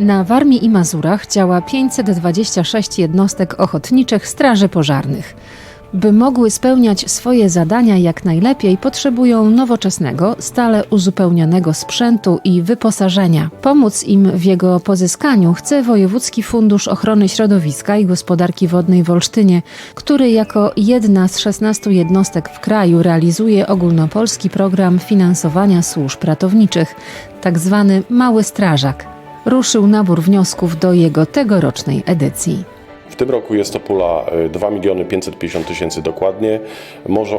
Na Warmii i Mazurach działa 526 jednostek ochotniczych straży pożarnych. By mogły spełniać swoje zadania jak najlepiej, potrzebują nowoczesnego, stale uzupełnionego sprzętu i wyposażenia. Pomóc im w jego pozyskaniu chce Wojewódzki Fundusz Ochrony Środowiska i Gospodarki Wodnej w Olsztynie, który jako jedna z 16 jednostek w kraju realizuje ogólnopolski program finansowania służb ratowniczych, tak zwany Mały Strażak. Ruszył nabór wniosków do jego tegorocznej edycji. W tym roku jest to pula y, 2 miliony 550 tysięcy dokładnie.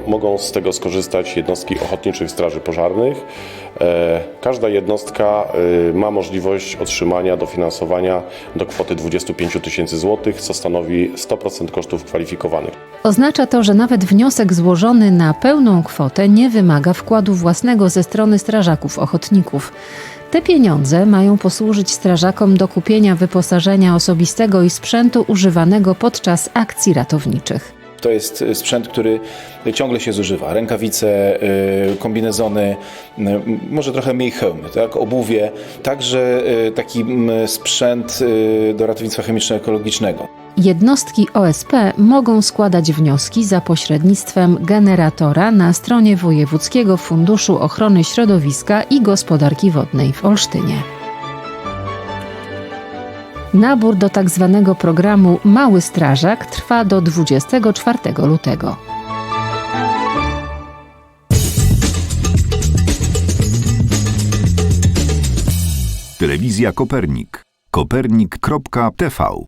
Mogą z tego skorzystać jednostki ochotniczych straży pożarnych. E, Każda jednostka y, ma możliwość otrzymania dofinansowania do kwoty 25 tysięcy złotych, co stanowi 100% kosztów kwalifikowanych. Oznacza to, że nawet wniosek złożony na pełną kwotę nie wymaga wkładu własnego ze strony strażaków ochotników. Te pieniądze mają posłużyć strażakom do kupienia wyposażenia osobistego i sprzętu używanego podczas akcji ratowniczych. To jest y, sprzęt, który ciągle się zużywa. Rękawice, y, kombinezony, y, może trochę mniej hełmy, tak? obuwie. Także taki sprzęt do ratownictwa chemiczno-ekologicznego. Jednostki OSP mogą składać wnioski za pośrednictwem generatora na stronie Wojewódzkiego Funduszu Ochrony Środowiska i Gospodarki Wodnej w Olsztynie. Nabór do tzw. programu Mały Strażak trwa do 24 lutego. Telewizja Kopernik. Kopernik.tv